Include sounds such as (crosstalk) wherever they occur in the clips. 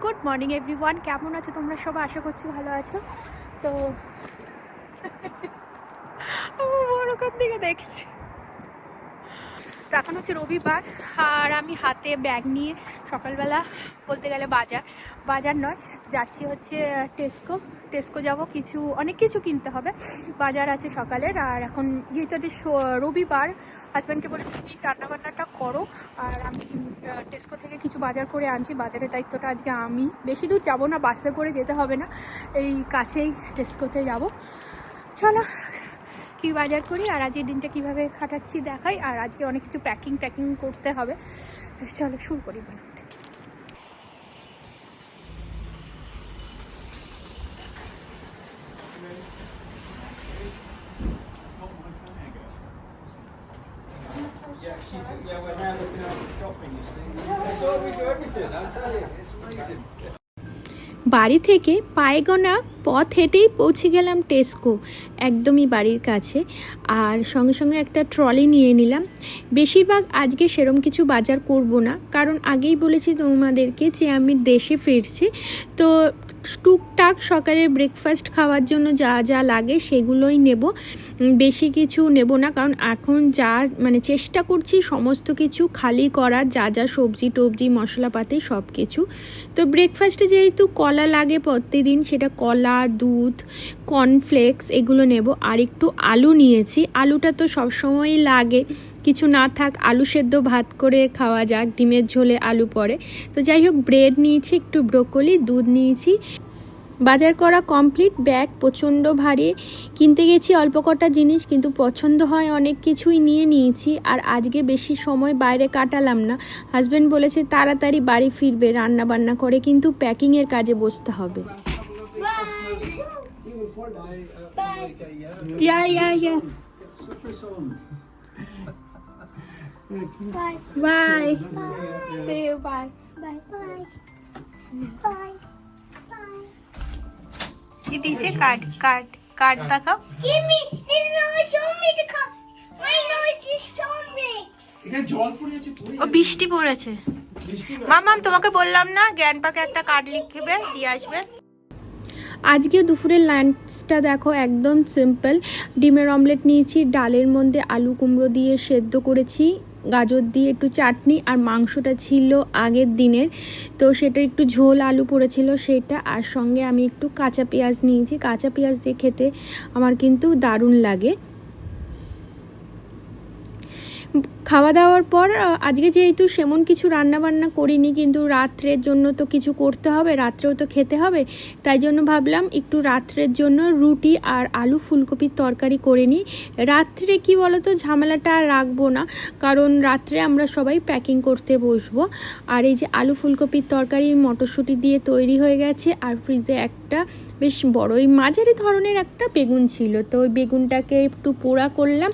Good morning everyone কেমন আছো তোমরা? সবাই আশা করছি ভালো আছো। তো (laughs) বড় কোন দিকে দেখছি? তো এখন হচ্ছে রবিবার, আর আমি হাতে ব্যাগ নিয়ে সকালবেলা বলতে গেলে বাজার। বাজার নয় যাচ্ছি হচ্ছে টেস্কো টেস্কো যাব, কিছু, অনেক কিছু কিনতে হবে। বাজার আছে সকালের, আর এখন যেহেতু আজকে রবিবার হাজব্যান্ডকে বলেছি তুমি রান্নাবান্নাটা করো। আর আমি টেস্কো থেকে কিছু বাজার করে আনছি। বাজারের দায়িত্বটা আজকে আমি। বেশি দূর যাব না, বাসে করে যেতে হবে না। এই কাছেই টেস্কোতে যাব। চলো, কি বাজার করি, আর আজকের দিনটা কীভাবে কাটাচ্ছি দেখাই। আর আজকে অনেক কিছু প্যাকিং ট্যাকিং করতে হবে। চলো, শুরু করি ব্লগটা Yeah, she's, looking at shopping, you see. So we do everything, tell you, it's amazing. বাড়ি থেকে পায়ে গোনা পথ হেঁটেই পৌঁছে গেলাম টেস্কো একদমই বাড়ির কাছে আর সঙ্গে সঙ্গে একটা ট্রলি নিয়ে নিলাম বেশিরভাগ আজকে সেরম কিছু বাজার করব না কারণ আগেই বলেছি তোমাদেরকে যে আমি দেশে ফিরছি তো টুকটাক সকালে ব্রেকফাস্ট খাওয়ার জন্য যা যা লাগে সেগুলোই নেব বেশি কিছু নেব না, কারণ এখন যা মানে চেষ্টা করছি সমস্ত কিছু খালি করার যা যা সবজি টবজি, মশলাপাতি সব কিছু তো ব্রেকফাস্টে যেহেতু কলা লাগে প্রতিদিন, সেটা কলা, দুধ কর্নফ্লেক্স এগুলো নেব। আর একটু আলু নিয়েছি, আলুটা তো সবসময়ই লাগে। কিছু না থাক, আলু সেদ্ধ ভাত করে খাওয়া যাক, ডিমের ঝোলে আলু পড়ে তো যাই হোক ব্রেড নিয়েছি, একটু ব্রোকলি দুধ নিয়েছি। বাজার করা কমপ্লিট ব্যাগ প্রচণ্ড ভারী কিনতে গেছি অল্প কটা জিনিস কিন্তু পছন্দ হয় অনেক কিছুই নিয়ে নিয়েছি আর আজকে বেশি সময় বাইরে কাটালাম না হাজব্যান্ড বলেছে তাড়াতাড়ি বাড়ি ফিরবে রান্না বান্না করে কিন্তু প্যাকিংয়ের কাজে বসতে হবে ইয়া Bye. বাই সে bye Bye. Bye. Bye. Bye. কি দিয়েছে? কার্ড কার্ড কার্ড দেখাও। Give me. It's not show me the cup. My nose is so big. এখানে জল পড়ে আছে পড়ে ও বৃষ্টি পড়েছে। মামাম তোমাকে বললাম না গ্র্যান্ডপাকে একটা কার্ড লিখবে দিয়ে আসবে। আজকে দুপুরের লাঞ্চটা দেখো একদম সিম্পল ডিমের অমলেট নিয়েছি ডালের মধ্যে আলু কুমড়ো দিয়ে সেদ্ধ করেছি। গাজর দিয়ে একটু চাটনি আর মাংসটা ছিল আগের দিনের। তো সেটা একটু ঝোল আলু পড়েছিল সেটা আর সঙ্গে আমি একটু কাঁচা পেঁয়াজ নিয়েছি। কাঁচা পেঁয়াজ দিয়ে খেতে আমার কিন্তু দারুণ লাগে। খাওয়া দাওয়ার পর আজকে যেহেতু সেমন কিছু রান্না বান্না করিনি, কিন্তু রাত্রের জন্য তো কিছু করতে হবে, রাত্রেও তো খেতে হবে। তাই জন্য ভাবলাম একটু রাত্রের জন্য রুটি আর আলু ফুলকপির তরকারি করে নিই। রাত্রে কি বলতো, ঝামেলাটা আর রাখব না, কারণ রাত্রে আমরা সবাই প্যাকিং করতে বসবো। আর এই যে আলু ফুলকপির তরকারি, মটরশুঁটি দিয়ে তৈরি হয়ে গেছে, আর ফ্রিজে একটা বেশ বড়ই মাঝারি ধরনের একটা বেগুন ছিল। তো ওই বেগুনটাকে একটু পোড়া করলাম,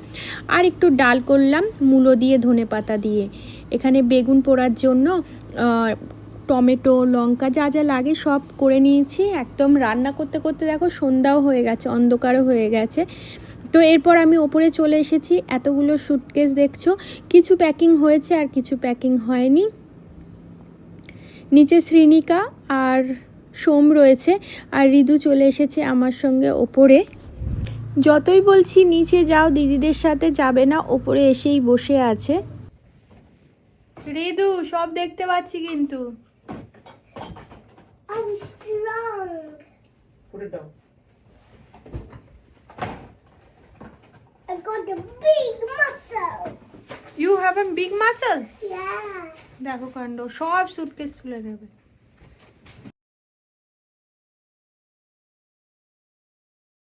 আর একটু ডাল করলাম, মূলো দিয়ে, ধনে পাতা দিয়ে। এখানে বেগুন পোড়ার জন্য টমেটো, লঙ্কা যা যা লাগে সব করে নিয়েছি। একদম রান্না করতে করতে দেখো সন্ধ্যাও হয়ে গেছে, অন্ধকারও হয়ে গেছে। তো এরপর আমি ওপরে চলে এসেছি, এতগুলো সুটকেস দেখছ। কিছু প্যাকিং হয়েছে আর কিছু প্যাকিং হয়নি। নিচে শ্রীনিকা আর সোম রয়েছে, আর ঋদু চলে এসেছে আমার সঙ্গে ওপরে। যতই বলছি নিচে যাও দিদিদের সাথে যাবে না ওপরে এসেই বসে আছে রিদু সব দেখতে পাচ্ছি কিন্তু. I got the big muscle. Yeah. দেখো কাণ্ড সব সুটকেস তুলে দেবে